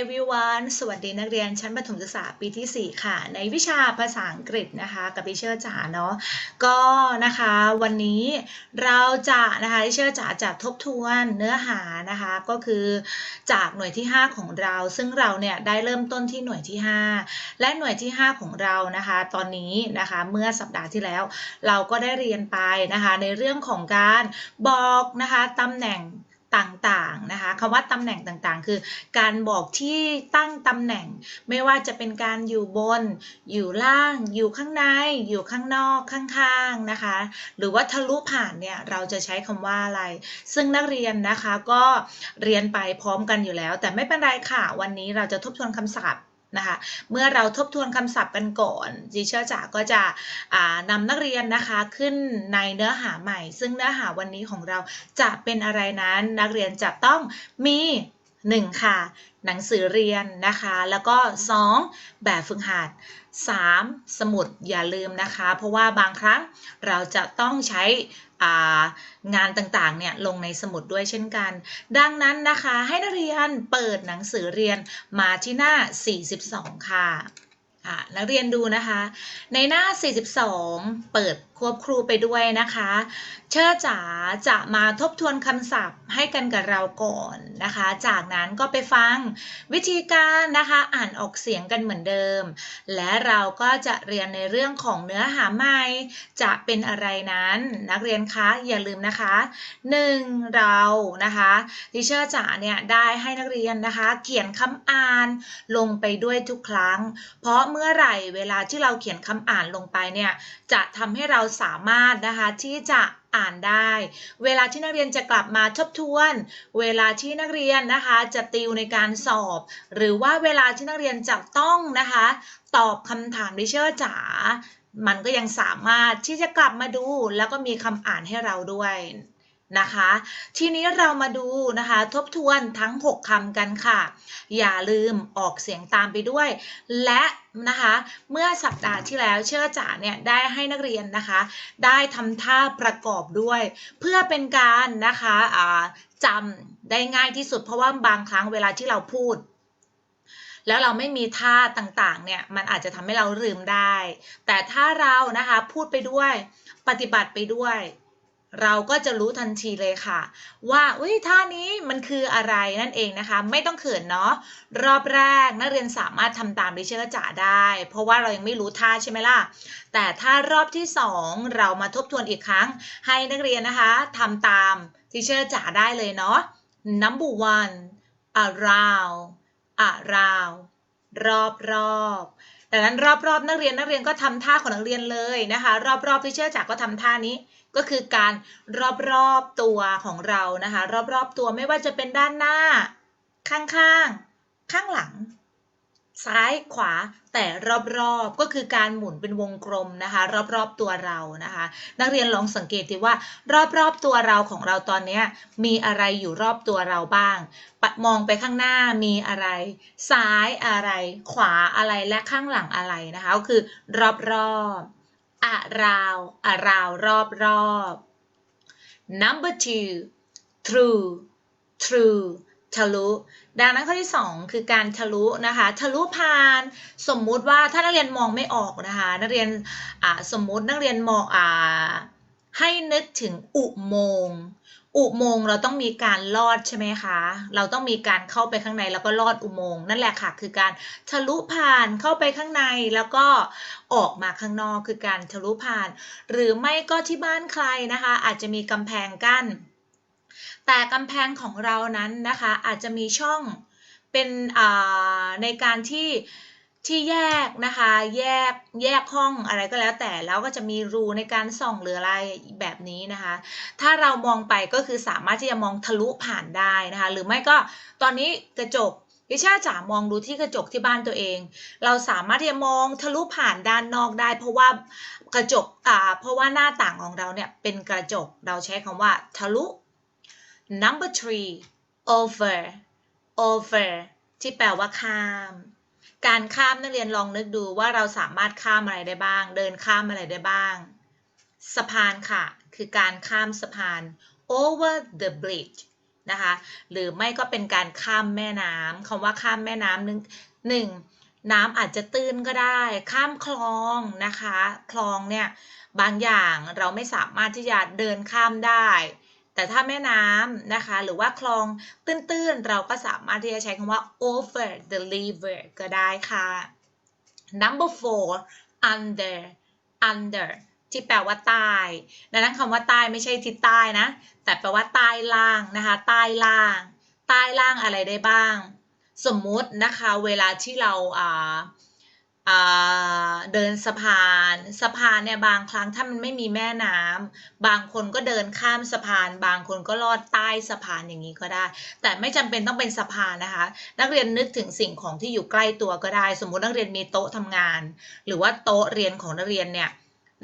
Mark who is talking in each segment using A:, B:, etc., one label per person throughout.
A: Everyone สวัสดีนักเรียนชั้นประถมศึกษาปีที่ 4 ค่ะ ในวิชาภาษาอังกฤษนะคะ กับดิเชอร์จ๋าเนาะก็นะคะวันนี้เราจะนะคะดิเชอร์จ๋าจะทบทวนเนื้อหานะคะก็คือจากหน่วยที่ 5 ของเรา ซึ่งเราเนี่ยได้เริ่มต้นที่หน่วยที่ 5 และหน่วยที่ 5 ของเรานะคะ ตอนนี้นะคะเมื่อสัปดาห์ที่แล้ว เราก็ได้เรียนไปนะคะในเรื่องของการบอกนะคะตำแหน่ง ต่างๆนะคะคำว่าตำแหน่งต่างๆ คือการบอกที่ตั้งตำแหน่ง ไม่ว่าจะเป็นการอยู่บน อยู่ล่าง อยู่ข้างใน อยู่ข้างนอกข้างๆนะคะ หรือว่าทะลุผ่านเนี่ยเราจะใช้คำว่าอะไร ซึ่งนักเรียนนะคะก็เรียนไปพร้อมกันอยู่แล้ว แต่ไม่เป็นไรค่ะ วันนี้เราจะทบทวนคำศัพท์ นะคะ เมื่อเราทบทวนคำศัพท์กันก่อนดีเชอร์จ๋าก็จะนำนักเรียนนะคะขึ้นในเนื้อหาใหม่ ซึ่งเนื้อหาวันนี้ของเราจะเป็นอะไรนั้น นักเรียนจะต้องมี 1 ค่ะ หนังสือเรียนนะคะ แล้วก็ 2 แบบฝึกหัด 3. สมุดอย่าลืมนะคะ เพราะว่าบางครั้งเราจะต้องใช้งานต่างๆเนี่ยลงในสมุดด้วยเช่นกัน ดังนั้นนะคะให้นักเรียนเปิดหนังสือเรียนมาที่หน้า 42 ค่ะอะนักเรียนดูนะคะ ในหน้า 42 เปิดควบครูไปด้วยนะคะ เชิดจ๋าจะมาทบทวนคำศัพท์ให้กันกับเราก่อนนะคะ จากนั้นก็ไปฟังวิธีการนะคะอ่านออกเสียงกันเหมือนเดิม และเราก็จะเรียนในเรื่องของเนื้อหาใหม่ จะเป็นอะไรนั้นนักเรียนคะอย่าลืมนะคะ 1. เรานะคะดิเชอร์จ๋าเนี่ยได้ให้นักเรียนนะคะ เขียนคำอ่านลงไปด้วยทุกครั้ง เพราะเมื่อไหร่เวลาที่เราเขียนคำอ่านลงไปเนี่ยจะทำให้เราสามารถนะคะที่จะอ่านได้ เวลาที่นักเรียนจะกลับมาทบทวน เวลาที่นักเรียนนะคะจะติวในการสอบ หรือว่าเวลาที่นักเรียนจะต้องนะคะ ตอบคำถามดิเชอร์จ๋ามันก็ยังสามารถที่จะกลับมาดู แล้วก็มีคำอ่านให้เราด้วย นะคะ ทีนี้เรามาดูนะคะ ทบทวนทั้ง 6คำกันค่ะ อย่าลืมออกเสียงตามไปด้วย และนะคะ เมื่อสัปดาห์ที่แล้วเชื่อจ๋าเนี่ยได้ให้นักเรียนนะคะ ได้ทำท่าประกอบด้วย เพื่อเป็นการนะคะจำได้ง่ายที่สุดเพราะว่าบางครั้งเวลาที่เราพูดแล้วเราไม่มีท่าต่างๆ เนี่ย มันอาจจะทำให้เราลืมได้ แต่ถ้าเรานะคะ พูดไปด้วย ปฏิบัติไปด้วย เราก็จะรู้ทันทีเลยค่ะ ว่าอุ้ยท่านี้มันคืออะไรนั่นเองนะคะ ไม่ต้องเขินเนาะรอบแรกนักเรียนสามารถทำตามดิเชอร์จ๋าได้ เพราะว่าเรายังไม่รู้ท่าใช่ไหมล่ะ แต่ถ้ารอบที่สองเรามาทบทวนอีกครั้ง ให้นักเรียนนะคะทำตามดิเชอร์จ๋าได้เลยเนาะ number one around around รอบรอบดังนั้นรอบรอบนักเรียนนักเรียนก็ทำท่าของนักเรียนเลยนะคะ รอบรอบที่เชื่อจากก็ทำท่านี้ ก็คือการรอบรอบตัวของเรานะคะ รอบรอบตัวไม่ว่าจะเป็นด้านหน้า ข้างข้างข้างหลัง ซ้ายขวาแต่รอบๆก็คือการหมุนเป็นวงกลมนะคะ รอบๆตัวเรานะคะ นักเรียนลองสังเกตดีว่ารอบๆตัวเราของเราตอนนี้มีอะไรอยู่รอบตัวเราบ้างปะมองไปข้างหน้ามีอะไร ซ้ายอะไร ขวาอะไรและข้างหลังอะไรนะคะก็คือรอบๆ around around รอบๆ number two through through ทะลุ ดังนั้นข้อที่ 2 คือการทะลุนะคะ ทะลุผ่าน สมมุติว่าถ้านักเรียนมองไม่ออกนะคะ นักเรียนสมมุตินักเรียนมองอให้นึกถึงอุโมงค์ อุโมงค์เราต้องมีการลอดใช่ไหมคะ เราต้องมีการเข้าไปข้างในแล้วก็ลอดอุโมงค์นั่นแหละค่ะ คือการทะลุผ่านเข้าไปข้างในแล้วก็ออกมาข้างนอกคือการทะลุผ่าน หรือไม่ก็ที่บ้านใครนะคะ อาจจะมีกำแพงกั้น แต่กำแพงของเรานั้นนะคะ อาจจะมีช่องเป็นอ่าในการที่ ที่แยกนะคะ แยกแยกห้องอะไรก็แล้วแต่แล้วก็จะมีรูในการส่องหรืออะไรแบบนี้นะคะ ถ้าเรามองไปก็คือสามารถที่จะมองทะลุผ่านได้นะคะ หรือไม่ก็ตอนนี้กระจกวิชาจ๋ามองดูที่กระจกที่บ้านตัวเอง เราสามารถที่จะมองทะลุผ่านด้านนอกได้ เพราะว่ากระจกอ่าเพราะว่าหน้าต่างของเราเนี่ยเป็นกระจกเราใช้คำว่าทะลุ number three over over ที่แปลว่าข้าม การข้ามนักเรียนลองนึกดูว่าเราสามารถข้ามอะไรได้บ้าง เดินข้ามอะไรได้บ้าง สะพานค่ะ คือการข้ามสะพาน over the bridge นะคะ หรือไม่ก็เป็นการข้ามแม่น้ำคำว่าข้ามแม่น้ำหนึ่งหนึ่งน้ำอาจจะตื้นก็ได้ ข้ามคลองนะคะ คลองเนี่ย บางอย่างเราไม่สามารถที่จะเดินข้ามได้ แต่ถ้าแม่น้ำนะคะ หรือว่าคลองตื้นๆ เราก็สามารถที่จะใช้คำว่า over the river ก็ได้ค่ะ number four under under ที่แปลว่าใต้ดังนั้นคำว่าใต้ไม่ใช่ทิศใต้นะ แต่แปลว่าใต้ล่างนะคะ ใต้ล่าง ใต้ล่างอะไรได้บ้าง สมมุตินะคะ เวลาที่เราอ่าอ่า เดินสะพานสะพานเนี่ยบางครั้งถ้ามันไม่มีแม่น้ำบางคนก็เดินข้ามสะพาน บางคนก็ลอดใต้สะพานอย่างนี้ก็ได้ แต่ไม่จำเป็นต้องเป็นสะพานนะคะ นักเรียนนึกถึงสิ่งของที่อยู่ใกล้ตัวก็ได้ สมมุตินักเรียนมีโต๊ะทำงาน หรือว่าโต๊ะเรียนของนักเรียนเนี่ย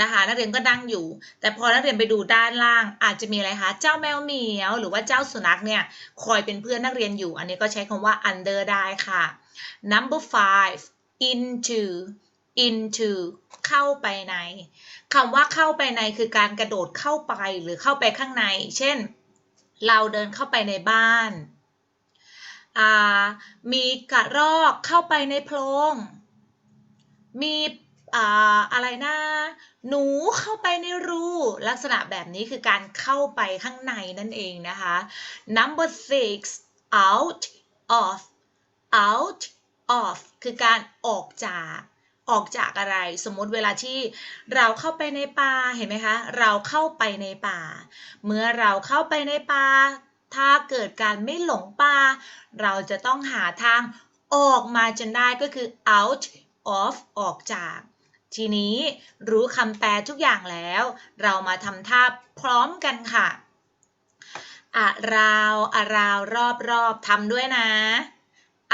A: นะคะนักเรียนก็นั่งอยู่ แต่พอนักเรียนไปดูด้านล่าง อาจจะมีอะไรคะเจ้าแมวเหมียว หรือว่าเจ้าสุนัขเนี่ยคอยเป็นเพื่อนนักเรียนอยู่ อันนี้ก็ใช้คำว่า under ได้ค่ะ number five into into เข้าไปในคำว่าเข้าไปในคือการกระโดดเข้าไปหรือเข้าไปข้างใน เช่น เราเดินเข้าไปในบ้านามีกระรอกเข้าไปในโพรง มีอะไรนะ หนูเข้าไปในรู ลักษณะแบบนี้คือการเข้าไปข้างในนั่นเองนะคะ number six out of out of คือการออกจากออกจากอะไร สมมติเวลาที่เราเข้าไปในป่าเห็นไหมคะ เราเข้าไปในป่า เมื่อเราเข้าไปในป่าถ้าเกิดการไม่หลงป่า เราจะต้องหาทางออกมาจนได้ก็คือ out of ออกจาก ทีนี้รู้คำแปลทุกอย่างแล้ว เรามาทำท่าพร้อมกันค่ะอะราวอะราวรอบรอบทำด้วยนะ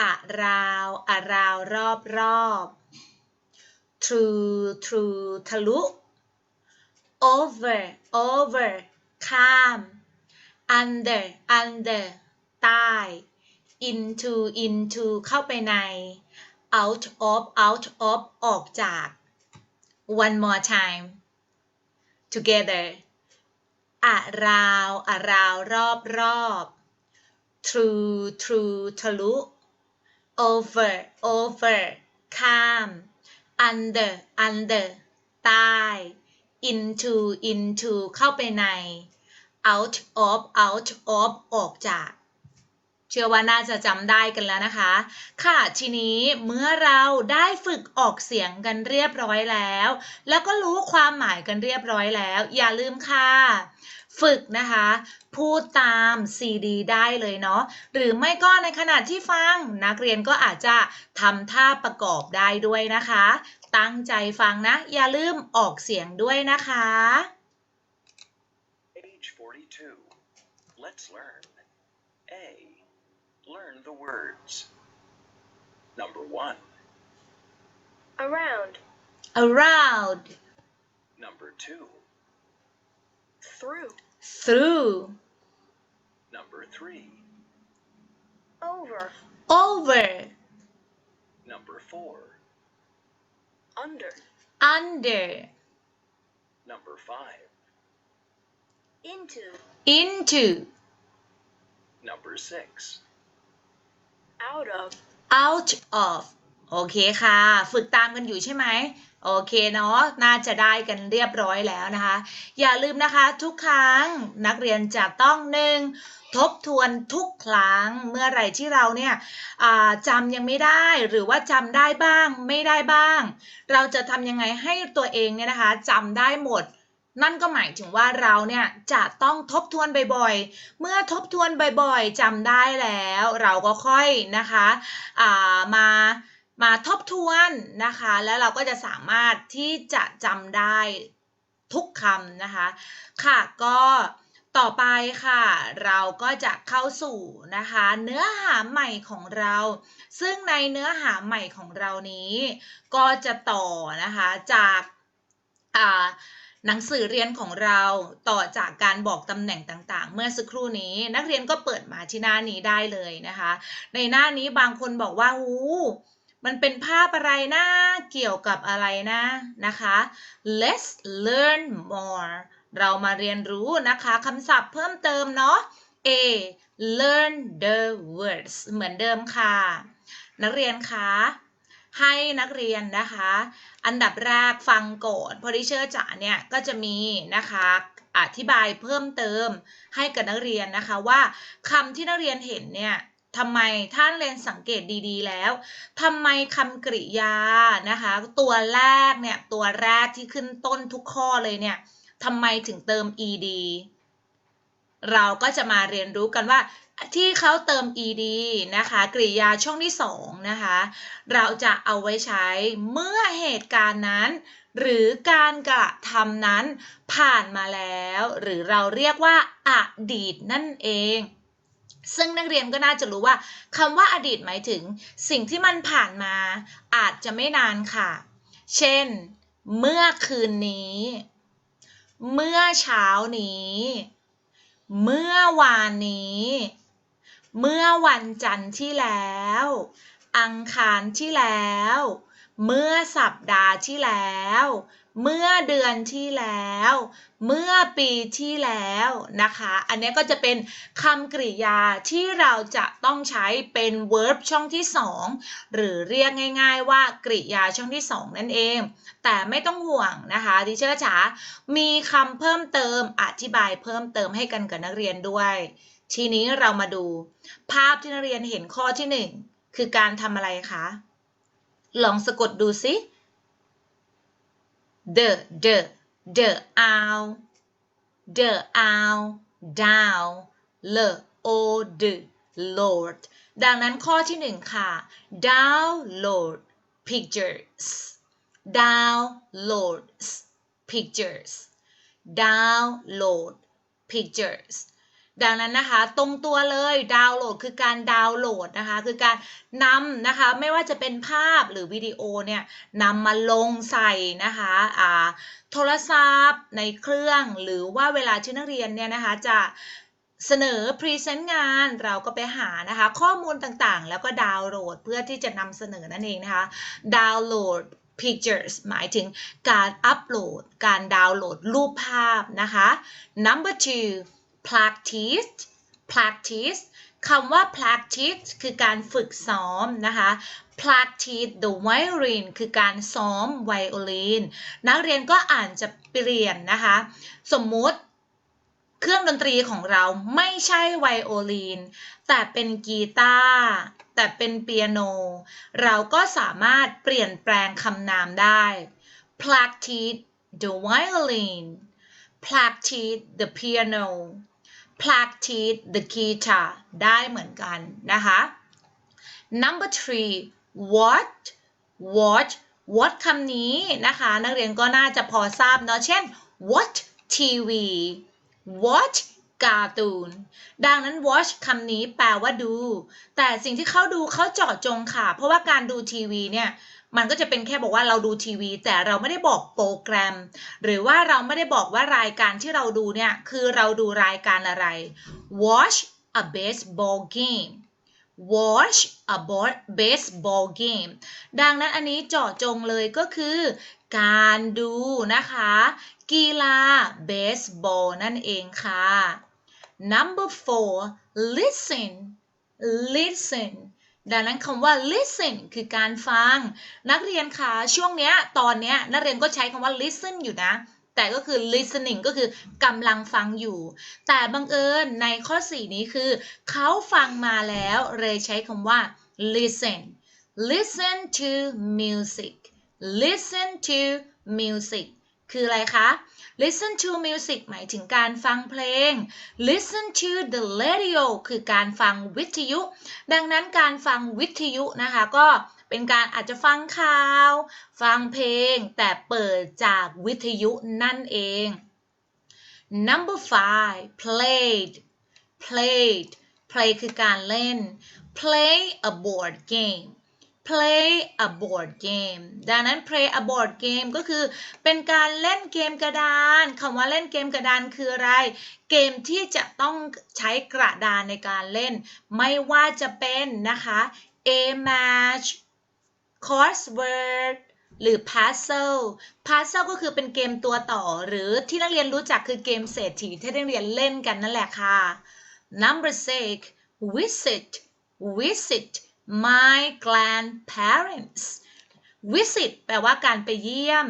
A: อะราวอะราวรอบรอบ true true ทะลุ over over ข้าม under under ใต้ into into เข้าไปใน out of out of ออกจาก one more time together อะราวอะราวรอบรอบ true true ทะลุ over over ข้าม under under ใต้ into into เข้าไปใน out of out of ออกจาก เชื่อว่าน่าจะจำได้กันแล้วนะคะ ค่ะทีนี้เมื่อเราได้ฝึกออกเสียงกันเรียบร้อยแล้ว แล้วก็รู้ความหมายกันเรียบร้อยแล้ว อย่าลืมค่ะ ฝึกนะคะ พูดตาม CD ได้เลยเนาะหรือไม่ก็ในขณะที่ฟัง นักเรียนก็อาจจะทำท่าประกอบได้ด้วยนะคะ ตั้งใจฟังนะ อย่าลืมออกเสียงด้วยนะคะ
B: Page 42. Let's learn. A. Learn the words. Number 1.
C: Around.
A: around
B: Number 2.
C: Through.
A: through
B: Number 3.
C: Over.
A: over
B: Number 4.
C: Under.
A: under
B: Number 5.
C: Into.
A: into
B: Number 6.
C: Out of.
A: out of โอเคค่ะ ฝึกตามกันอยู่ใช่ไหม โอเคเนาะน่าจะได้กันเรียบร้อยแล้วนะคะ อย่าลืมนะคะทุกครั้งนักเรียนจะต้องหนึ่งทบทวนทุกครั้งเมื่อไหร่ที่เราเนี่ยจำยังไม่ได้หรือว่าจำได้บ้างไม่ได้บ้าง เราจะทำยังไงให้ตัวเองเนี่ยนะคะจำได้หมดนั่นก็หมายถึงว่าเราเนี่ยจะต้องทบทวนบ่อยๆ เมื่อทบทวนบ่อยๆจำได้แล้ว เราก็ค่อยนะคะามา มาทบทวนนะคะ แล้วเราก็จะสามารถที่จะจำได้ทุกคำนะคะ ค่ะก็ต่อไปค่ะ เราก็จะเข้าสู่นะคะ เนื้อหาใหม่ของเรา ซึ่งในเนื้อหาใหม่ของเรานี้ ก็จะต่อนะคะจากหนังสือเรียนของเราต่อจากการบอกตำแหน่งต่างๆ เมื่อสักครู่นี้นักเรียนก็เปิดมาที่หน้านี้ได้เลยนะคะ ในหน้านี้บางคนบอกว่าหู มันเป็นภาพอะไรนะเกี่ยวกับอะไรนะนะคะ let's learn more เรามาเรียนรู้นะคะคำศัพท์เพิ่มเติมเนาะ A learn the words เหมือนเดิมค่ะ นักเรียนคะให้นักเรียนนะคะ อันดับแรกฟังก่อนพราะดิเชอร์จ๋าเนี่ยก็จะมีนะคะอธิบายเพิ่มเติมให้กับนักเรียนนะคะว่าคำที่นักเรียนเห็นเนี่ย ทำไมท่านเรียนสังเกตดีๆแล้วทำไมคำกริยานะคะ ตัวแรกเนี่ยตัวแรกที่ขึ้นต้นทุกข้อเลยเนี่ยทำไมถึงเติม ed เราก็จะมาเรียนรู้กันว่าที่เขาเติม ed นะคะ กริยาช่องที่สองนะคะ เราจะเอาไว้ใช้เมื่อเหตุการณ์นั้น หรือการกระทำนั้นผ่านมาแล้ว หรือเราเรียกว่าอดีตนั่นเอง ซึ่งนักเรียนก็น่าจะรู้ว่าคำว่าอดีตหมายถึง สิ่งที่มันผ่านมาอาจจะไม่นานค่ะ เช่น เมื่อคืนนี้ เมื่อเช้านี้ เมื่อวานนี้ เมื่อวันจันทร์ที่แล้ว อังคารที่แล้ว เมื่อสัปดาห์ที่แล้ว เมื่อเดือนที่แล้ว เมื่อปีที่แล้วนะคะ อันนี้ก็จะเป็นคำกริยาที่เราจะต้องใช้เป็น verb ช่องที่ 2 หรือเรียกง่ายๆว่ากริยาช่องที่ 2 นั่นเอง แต่ไม่ต้องห่วงนะคะดิเชอร์จ๋ามีคำเพิ่มเติมอธิบายเพิ่มเติมให้กันกับนักเรียนด้วย ทีนี้เรามาดู ภาพที่นักเรียนเห็นข้อที่ 1 คือการทำอะไรคะ ลองสะกดดูสิ the the the owl the owl down le o d lord ดังนั้นข้อที่หนึ่งค่ะ download pictures download pictures download pictures ดังนั้นนะคะ ตรงตัวเลยดาวน์โหลดคือการดาวน์โหลดนะคะ คือการนำนะคะ ไม่ว่าจะเป็นภาพหรือวิดีโอเนี่ยนำมาลงใส่นะคะอ่าโทรศัพท์ในเครื่องหรือว่าเวลาที่นักเรียนเนี่ยนะคะจะเสนอพรีเซนต์งานเราก็ไปหานะคะ ข้อมูลต่างๆ แล้วก็ดาวน์โหลดเพื่อที่จะนำเสนอนั่นเองนะคะ ดาวน์โหลด pictures หมายถึงการอัปโหลด การดาวน์โหลดรูปภาพนะคะ number two practice practice คำว่า practice คือการฝึกซ้อมนะคะ practice the violin คือการซ้อมไวโอลิน นักเรียนก็อ่านจะเปลี่ยนนะคะ สมมุติเครื่องดนตรีของเราไม่ใช่ไวโอลิน แต่เป็นกีตาร์แต่เป็นเปียโน เราก็สามารถเปลี่ยนแปลงคำนามได้ practice the violin practice the piano practice the guitar ได้เหมือนกันนะคะ number three watch watch watch คำนี้นะคะ นักเรียนก็น่าจะพอทราบเนาะเช่น watch TV watch การ์ตูน ดังนั้น watch คำนี้แปลว่าดู แต่สิ่งที่เขาดูเขาเจาะจงค่ะ เพราะว่าการดูทีวีเนี่ย มันก็จะเป็นแค่บอกว่าเราดูทีวี แต่เราไม่ได้บอกโปรแกรม หรือว่าเราไม่ได้บอกว่ารายการที่เราดูเนี่ย คือเราดูรายการอะไร watch a baseball game watch a bo- baseball game ดังนั้นอันนี้เจาะจงเลยก็คือ การดูนะคะ กีฬาเบสบอลนั่นเองค่ะ number four listen listen ดังนั้นคำว่า listen คือการฟัง นักเรียนคะช่วงเนี้ยตอนเนี้ยนักเรียนก็ใช้คำว่า listen อยู่นะ แต่ก็คือ listening ก็คือกำลังฟังอยู่ แต่บังเอิญในข้อ 4 นี้คือ เขาฟังมาแล้วเลยใช้คำว่า listen listen to music listen to music คืออะไรคะ listen to music หมายถึงการฟังเพลง listen to the radio คือการฟังวิทยุ ดังนั้นการฟังวิทยุนะคะ ก็เป็นการอาจจะฟังข่าว ฟังเพลง แต่เปิดจากวิทยุนั่นเอง number five played played play คือการเล่น play a board game play a board game ดังนั้น play a board game ก็คือเป็นการเล่นเกมกระดานคำว่าเล่นเกมกระดานคืออะไร เกมที่จะต้องใช้กระดานในการเล่น ไม่ว่าจะเป็นนะคะ a match crossword หรือ puzzle puzzle ก็คือเป็นเกมตัวต่อ หรือที่นักเรียนรู้จักคือเกมเศรษฐีที่นักเรียนเล่นกันนั่นแหละค่ะ number six visit visit my grandparents visit แปลว่าการไปเยี่ยม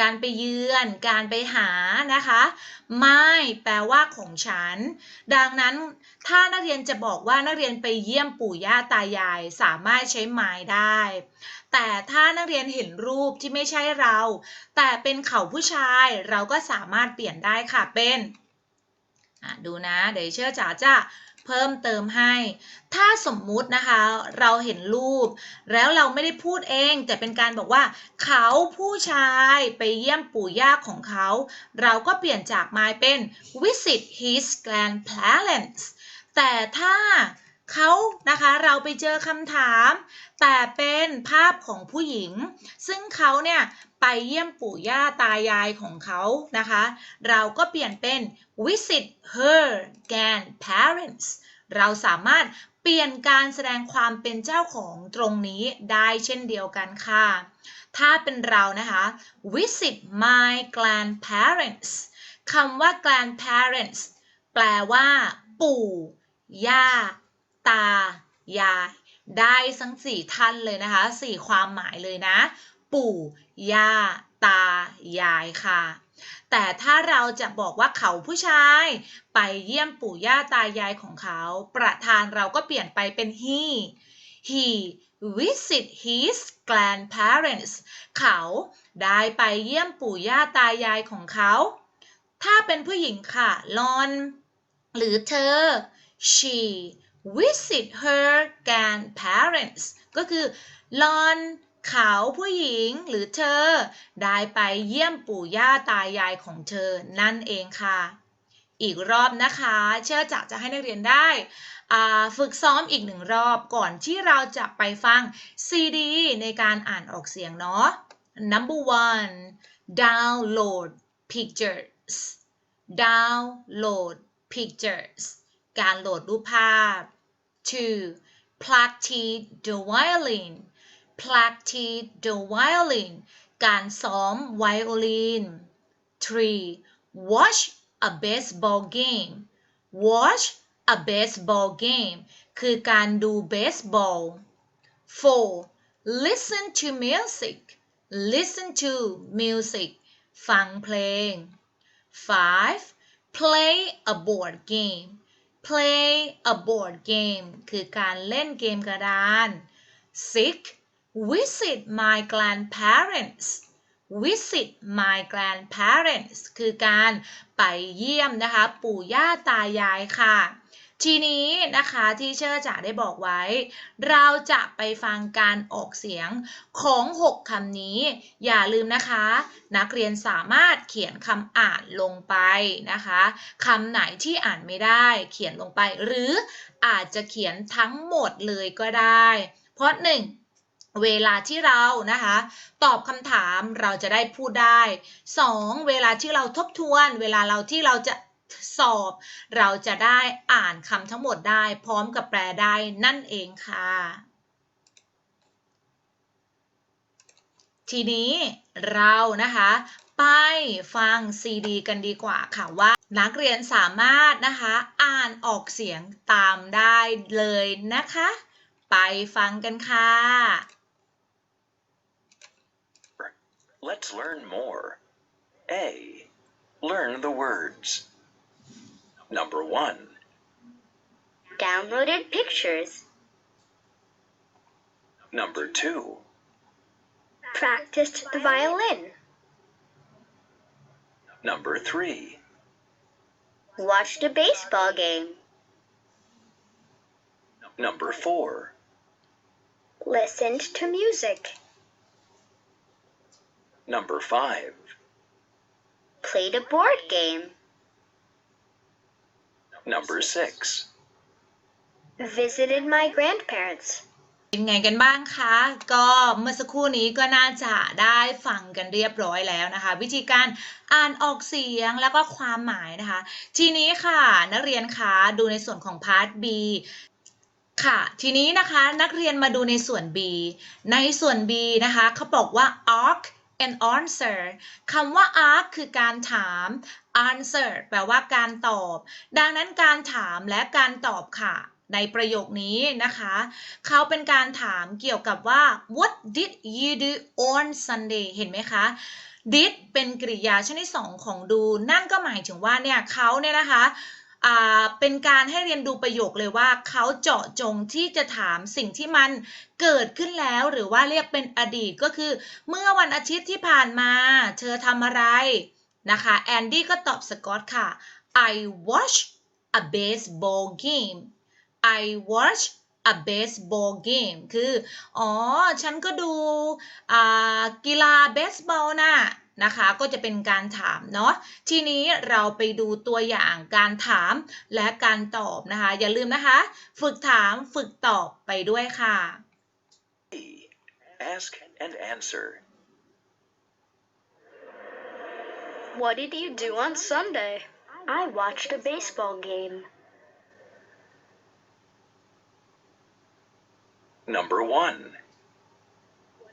A: การไปเยือน การไปหานะคะ my แปลว่าของฉัน ดังนั้นถ้านักเรียนจะบอกว่านักเรียนไปเยี่ยมปู่ย่าตายายสามารถใช้ my ได้ แต่ถ้านักเรียนเห็นรูปที่ไม่ใช่เรา แต่เป็นเขาผู้ชายเราก็สามารถเปลี่ยนได้ค่ะเป็นดูนะ เดี๋ยวเชื่อจ๋าจะ เพิ่มเติมให้ ถ้าสมมุตินะคะ เราเห็นรูป แล้วเราไม่ได้พูดเอง แต่เป็นการบอกว่า เขาผู้ชายไปเยี่ยมปู่ย่าของเขา เราก็เปลี่ยนจาก my เป็น visit his grandparents แต่ถ้าเขานะคะเราไปเจอคำถาม แต่เป็นภาพของผู้หญิง ซึ่งเขาเนี่ยไปเยี่ยมปู่ย่าตายายของเขานะคะ เราก็เปลี่ยนเป็น visit her grandparents เราสามารถเปลี่ยนการแสดงความเป็นเจ้าของตรงนี้ได้เช่นเดียวกันค่ะ ถ้าเป็นเรานะคะ visit my grandparents คำว่า grandparents แปลว่า ปู่ ย่า ตา ยาย ได้ทั้งสี่ท่านเลยนะคะสี่ความหมายเลยนะ ปู่ ย่า ตา ยายค่ะ แต่ถ้าเราจะบอกว่าเขาผู้ชาย ไปเยี่ยมปู่ย่าตายายของเขา ประธานเราก็เปลี่ยนไปเป็น he he visit his grandparents เขาได้ไปเยี่ยมปู่ย่าตายายของเขา ถ้าเป็นผู้หญิงค่ะลอนหรือเธอ she visit her grandparents ก็คือลอน เขาผู้หญิงหรือเธอ ได้ไปเยี่ยมปู่ย่าตายายของเธอนั่นเองค่ะ อีกรอบนะคะ เชื่อจะจะให้นักเรียนได้ฝึกซ้อมอีกหนึ่งรอบก่อนที่เราจะไปฟังซีดีในการอ่านออกเสียงเนาะ number one download pictures download pictures การโหลดรูปภาพ two practice the violin practice the violin การซ้อมไวโอลิน three watch a baseball game watch a baseball game คือการดูเบสบอล four listen to music listen to music ฟังเพลง five play a board game play a board game คือการเล่นเกมกระดาน six visit my grandparents visit my grandparents คือการไปเยี่ยมนะคะ ปู่ย่าตายายค่ะ ทีนี้นะคะที่เชอร์จะได้บอกไว้ เราจะไปฟังการออกเสียงของ 6คำนี้ อย่าลืมนะคะ นักเรียนสามารถเขียนคำอ่านลงไปนะคะคำไหนที่อ่านไม่ได้เขียนลงไป หรืออาจจะเขียนทั้งหมดเลยก็ได้ เพราะหนึ่ง เวลาที่เรานะคะ ตอบคำถามเราจะได้พูดได้ 2. เวลาที่เราทบทวน เวลาเราที่เราจะสอบ เราจะได้อ่านคำทั้งหมดได้ พร้อมกับแปลได้นั่นเองค่ะ ทีนี้เรานะคะไปฟังซีดีกันดีกว่าค่ะว่า นักเรียนสามารถนะคะอ่านออกเสียงตามได้เลยนะคะ ไปฟังกันค่ะ
B: Let's learn more. A. Learn the words. Number 1.
C: Downloaded pictures.
B: Number 2.
C: Practiced the violin.
B: Number 3.
C: Watched a baseball game.
B: Number 4.
C: Listened to music.
B: Number 5.
C: Played a board game.
B: Number 6.
C: Visited my grandparents.
A: เป็นไงกันบ้างคะ ก็เมื่อสักครู่นี้ก็น่าจะได้ฟังกันเรียบร้อยแล้วนะคะ วิธีการอ่านออกเสียงแล้วก็ความหมายนะคะ ทีนี้ค่ะนักเรียนคะดูในส่วนของพาร์ท B ค่ะ ทีนี้นะคะนักเรียนมาดูในส่วน B ในส่วน B นะคะเขาบอกว่า ask and answer คำว่า ask คือการถาม answer แปลว่าการตอบ ดังนั้นการถามและการตอบค่ะ ในประโยคนี้นะคะ เขาเป็นการถามเกี่ยวกับว่า what did you do on Sunday เห็นไหมคะ did เป็นกริยาชนิดสองของดูนั่นก็หมายถึงว่าเนี่ยเขาเนี่ยนะคะ เป็นการให้เรียนดูประโยคเลยว่าเขาเจาะจงที่จะถามสิ่งที่มันเกิดขึ้นแล้วหรือว่าเรียกเป็นอดีตก็คือ เมื่อวันอาทิตย์ที่ผ่านมา เธอทำอะไรนะคะแอนดี้ก็ตอบสกอตค่ะ I watched a baseball game I watched a baseball game คือ อ๋อ ฉันก็ดูกีฬาเบสบอลน่ะ นะคะ ก็จะเป็นการถามเนาะทีนี้เราไปดูตัวอย่างการถามและการตอบนะคะ อย่าลืมนะคะ ฝึกถามฝึกตอบไปด้วยค่ะ
B: B. Ask and answer.
C: What did you do on Sunday? I watched a baseball game.
B: Number 1.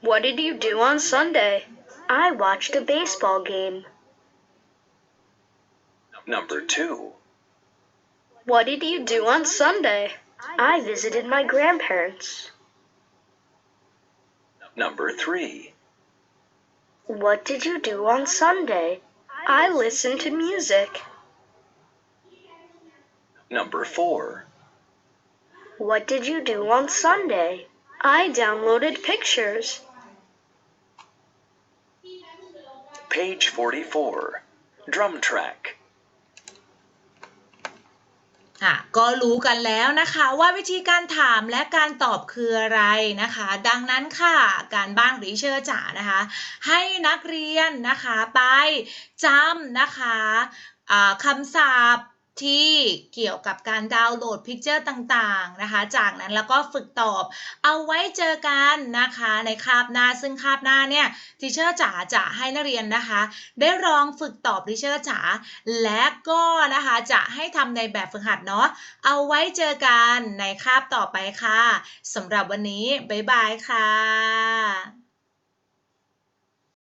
C: What did you do on Sunday? I watched a baseball game.
B: Number 2.
C: What did you do on Sunday? I visited my grandparents.
B: Number 3.
C: What did you do on Sunday? I listened to music.
B: Number 4.
C: What did you do on Sunday? I downloaded pictures.
B: Page 44. Drum track.
A: ก็รู้กันแล้วนะคะว่าวิธีการถามและการตอบคืออะไรนะคะ ดังนั้นค่ะการบ้านรีเชอร์จ๋านะคะ ให้นักเรียนนะคะไปจำนะคะะคำศัพท์ ที่เกี่ยวกับการดาวน์โหลดพิกเจอร์ต่างๆนะคะ จากนั้นแล้วก็ฝึกตอบ เอาไว้เจอกันนะคะในคาบหน้า ซึ่งคาบหน้าเนี่ยทีเชอร์จ๋าจะให้นักเรียนนะคะ ได้ลองฝึกตอบทีเชอร์จ๋าและก็นะคะจะให้ทำในแบบฝึกหัดเนาะ เอาไว้เจอกันในคาบต่อไปค่ะสำหรับวันนี้ บ๊ายบายค่ะ